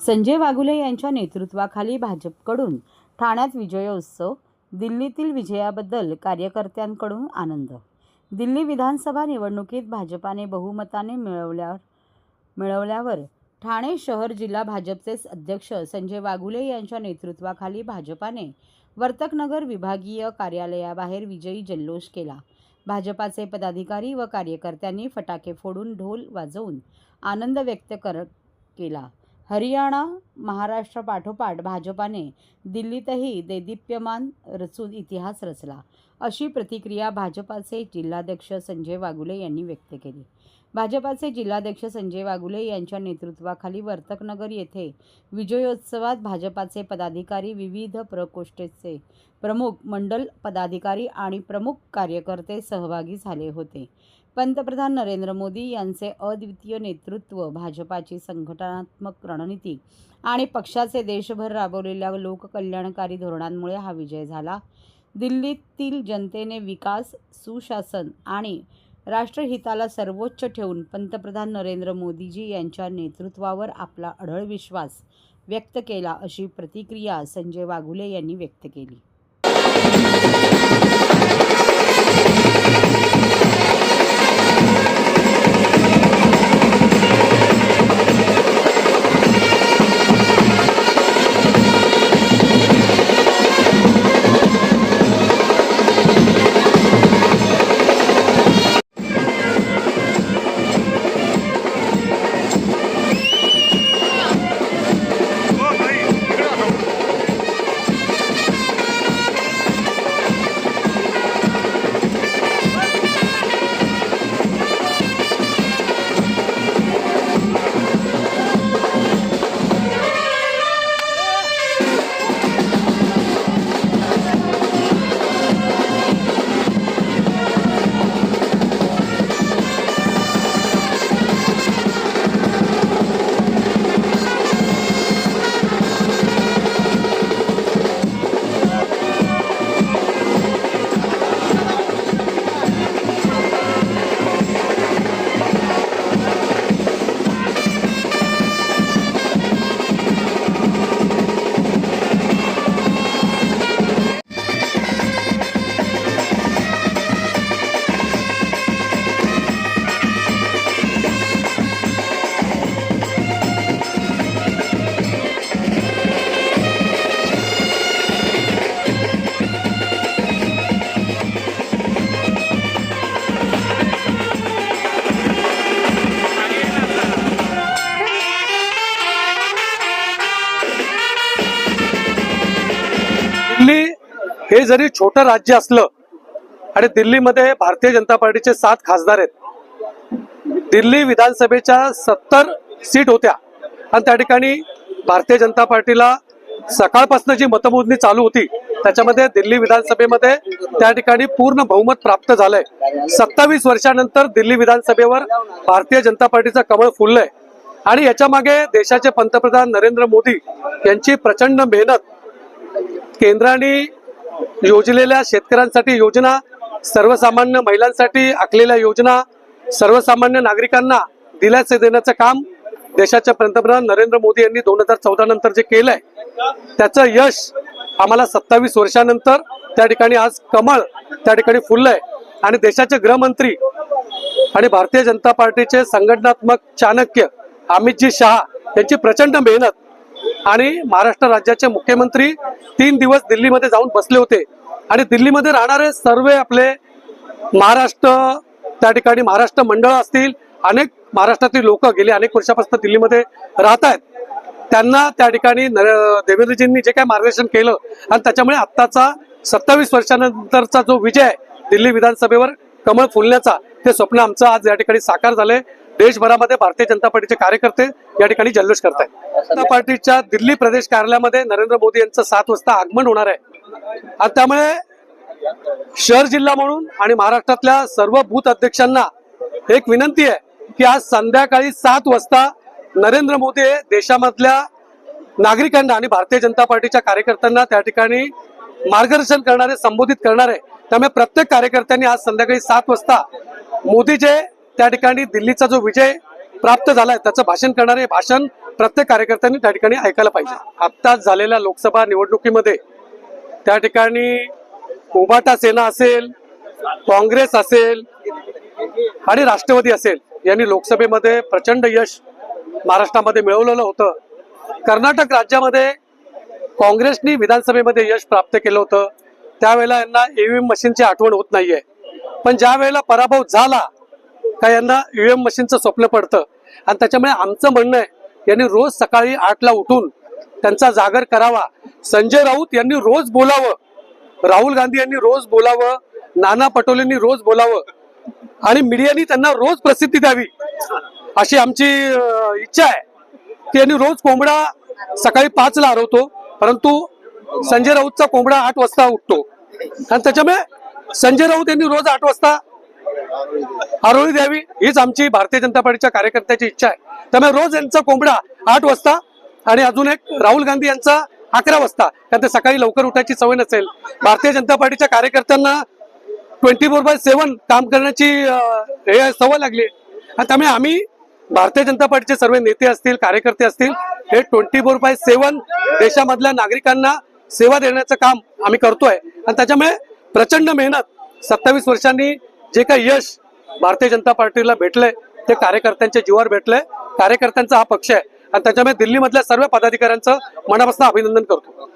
संजय वाघुले यांच्या नेतृत्वाखाली भाजपकडून ठाण्यात विजयोत्सव दिल्लीतील विजयाबद्दल कार्यकर्त्यांकडून आनंद. दिल्ली विधानसभा निवडणुकीत भाजपाने बहुमताने मिळवल्यावर मिळवल्यावर ठाणे शहर जिल्हा भाजपचे अध्यक्ष संजय वाघुले यांच्या नेतृत्वाखाली भाजपाने वर्तकनगर विभागीय कार्यालयाबाहेर विजयी जल्लोष केला. भाजपाचे पदाधिकारी व कार्यकर्त्यांनी फटाके फोडून ढोल वाजवून आनंद व्यक्त कर केला. हरियाणा महाराष्ट्रापाठोपाठ भाजपाने दिल्लीतही देदीप्यमान रचून इतिहास रचला. अशी प्रतिक्रिया भाजपाचे जिल्हाध्यक्ष संजय वागुले यांनी व्यक्त केली. भाजपाचे जिल्हाध्यक्ष संजय वागुले यांच्या नेतृत्वाखाली वर्तकनगर येथे विजयोत्सवात भाजपाचे पदाधिकारी विविध प्रकोष्ठेचे प्रमुख मंडल पदाधिकारी आणि प्रमुख कार्यकर्ते सहभागी झाले होते. पंतप्रधान नरेंद्र मोदी यांचे अद्वितीय नेतृत्व भाजपाची संघटनात्मक रणनीती आणि पक्षाचे देशभर राबवलेल्या लोककल्याणकारी धोरणांमुळे हा विजय झाला. दिल्लीतील जनतेने विकास सुशासन आणि राष्ट्रहिताला सर्वोच्च ठेवून पंतप्रधान नरेंद्र मोदीजी यांच्या नेतृत्वावर आपला अढळ विश्वास व्यक्त केला अशी प्रतिक्रिया संजय वाघुले यांनी व्यक्त केली. हे जरी छोटं राज्य असलं आणि दिल्लीमध्ये भारतीय जनता पार्टीचे सात खासदार आहेत दिल्ली विधानसभेच्या सत्तर सीट होत्या आणि त्या ठिकाणी भारतीय जनता पार्टीला सकाळपासून जी मतमोजणी चालू होती त्याच्यामध्ये दिल्ली विधानसभेमध्ये त्या ठिकाणी पूर्ण बहुमत प्राप्त झालंय. सत्तावीस वर्षानंतर दिल्ली विधानसभेवर भारतीय जनता पार्टीचं कमळ फुललंय. आणि याच्या मागे देशाचे पंतप्रधान नरेंद्र मोदी यांची प्रचंड मेहनत केंद्राने योजलेल्या शेतकऱ्यांसाठी योजना सर्वसामान्य महिलांसाठी आखलेल्या योजना सर्वसामान्य नागरिकांना दिलासे देण्याचं काम देशाचे पंतप्रधान नरेंद्र मोदी यांनी दोन हजार चौदा नंतर जे केलंय त्याचं यश आम्हाला सत्तावीस वर्षानंतर त्या ठिकाणी आज कमळ त्या ठिकाणी फुललंय. आणि देशाचे गृहमंत्री आणि भारतीय जनता पार्टीचे संघटनात्मक चाणक्य अमितजी शहा यांची प्रचंड मेहनत आणि महाराष्ट्र राज्याचे मुख्यमंत्री तीन दिवस दिल्लीमध्ये जाऊन बसले होते. आणि दिल्लीमध्ये राहणारे सर्व आपले महाराष्ट्र त्या ठिकाणी महाराष्ट्र मंडळ असतील अनेक महाराष्ट्रातील लोक गेले अनेक वर्षापासून दिल्लीमध्ये राहत आहेत. त्यांना त्या ठिकाणी देवेंद्रजींनी जे काय मार्गदर्शन केलं आणि त्याच्यामुळे आत्ताचा सत्तावीस वर्षानंतरचा जो विजय आहे दिल्ली विधानसभेवर कमळ फुलण्याचा ते स्वप्न आमचं आज या ठिकाणी साकार झालंय. देशभरामध्ये भारतीय जनता पार्टीचे कार्यकर्ते या ठिकाणी जल्लोष करत आहेत जनता पार्टीच्या दिल्ली प्रदेश कार्यालयामध्ये नरेंद्र मोदी यांचं सात वाजता आगमन होणार आहे. आणि त्यामुळे शहर जिल्हा म्हणून आणि महाराष्ट्रातल्या सर्व बूथ अध्यक्षांना एक विनंती आहे की आज संध्याकाळी सात वाजता नरेंद्र मोदी हे देशामधल्या नागरिकांना आणि भारतीय जनता पार्टीच्या कार्यकर्त्यांना त्या ठिकाणी मार्गदर्शन करणारे संबोधित करणारे त्यामुळे प्रत्येक कार्यकर्त्यांनी आज संध्याकाळी सात वाजता मोदी जे त्या ठिकाणी दिल्लीचा जो विजय प्राप्त झालाय त्याचं भाषण करणारे भाषण प्रत्येक कार्यकर्त्यांनी त्या ठिकाणी ऐकायला पाहिजे. आत्ताच झालेल्या लोकसभा निवडणुकीमध्ये त्या ठिकाणी उबाटा सेना असेल काँग्रेस असेल आणि राष्ट्रवादी असेल यांनी लोकसभेमध्ये प्रचंड यश महाराष्ट्रामध्ये मिळवलेलं होतं. कर्नाटक राज्यामध्ये काँग्रेसनी विधानसभेमध्ये यश प्राप्त केलं होतं. त्यावेळेला यांना ईव्हीएम मशीनची आठवण होत नाहीये. पण ज्या वेळेला पराभव झाला का यांना ईव्हीएम मशीनचं स्वप्न पडतं? आणि त्याच्यामुळे आमचं म्हणणं आहे यांनी रोज सकाळी आठला उठून त्यांचा जागर करावा. संजय राऊत यांनी रोज बोलावं. राहुल गांधी यांनी रोज बोलावं. नाना पटोलेंनी रोज बोलावं. आणि मीडियानी त्यांना रोज प्रसिद्धी द्यावी अशी आमची इच्छा आहे. की यांनी रोज कोंबडा सकाळी पाचला हरवतो परंतु संजय राऊतचा कोंबडा आठ वाजता उठतो. आणि त्याच्यामुळे संजय राऊत यांनी रोज आठ वाजता आरोळी द्यावी हीच आमची भारतीय जनता पार्टीच्या कार्यकर्त्याची इच्छा आहे. त्यामुळे रोज यांचा कोंबडा आठ वाजता आणि अजून एक राहुल गांधी यांचा अकरा वाजता. कारण ते सकाळी लवकर उठायची सवय नसेल. भारतीय जनता पार्टीच्या कार्यकर्त्यांना ट्वेंटी फोर बाय सेव्हन काम करण्याची हे सवय लागली. आणि त्यामुळे आम्ही भारतीय जनता पार्टीचे सर्व नेते असतील कार्यकर्ते असतील हे ट्वेंटी फोर बाय सेव्हन देशामधल्या नागरिकांना सेवा देण्याचं काम आम्ही करतोय. आणि त्याच्यामुळे प्रचंड मेहनत सत्तावीस वर्षांनी जे काही यश भारतीय जनता पार्टीला भेटलंय ते कार्यकर्त्यांच्या जीवावर भेटलंय. कार्यकर्त्यांचा हा पक्ष आहे. आणि त्याच्यामुळे दिल्लीमधल्या सर्व पदाधिकाऱ्यांचं मनापासून अभिनंदन करतो.